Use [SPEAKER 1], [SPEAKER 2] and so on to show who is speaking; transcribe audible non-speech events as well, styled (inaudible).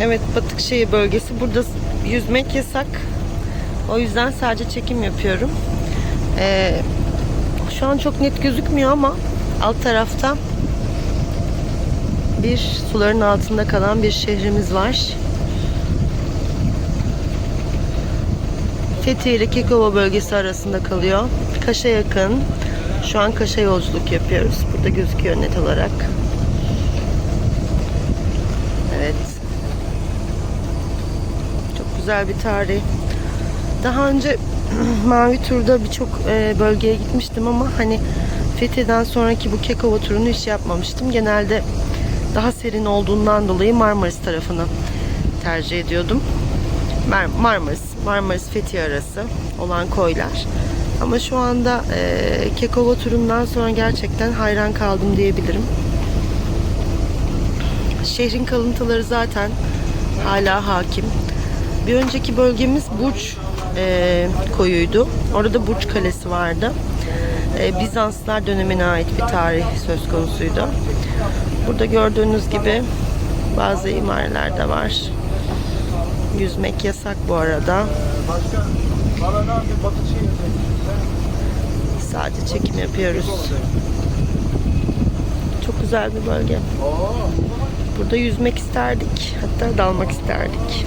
[SPEAKER 1] Evet Batıkşehir bölgesi. Burada yüzmek yasak. O yüzden sadece çekim yapıyorum. Ee, şu an çok net gözükmüyor ama alt tarafta bir suların altında kalan bir şehrimiz var. Fethiye ile Kekova bölgesi arasında kalıyor. Kaş'a yakın. Şu an Kaş'a yolculuk yapıyoruz. Burada gözüküyor net olarak. Evet. Çok güzel bir tarih. Daha önce (clears throat) Mavi Tur'da birçok e, bölgeye gitmiştim ama hani Fethiye'den sonraki bu Kekova turunu hiç yapmamıştım. Genelde daha serin olduğundan dolayı Marmaris tarafını tercih ediyordum. Mar- Marmaris, Marmaris Fethiye arası olan koylar. Ama şu anda e, Kekova turundan sonra gerçekten hayran kaldım diyebilirim. Şehrin kalıntıları zaten hala hakim. Bir önceki bölgemiz Burç e, koyuydu. Orada Burç Kalesi vardı. E, Bizanslar dönemine ait bir tarih söz konusuydu. Burada gördüğünüz gibi bazı imareler de var. Yüzmek yasak bu arada. Sadece çekim yapıyoruz. Çok güzel bir bölge. Burada yüzmek isterdik. Hatta dalmak isterdik.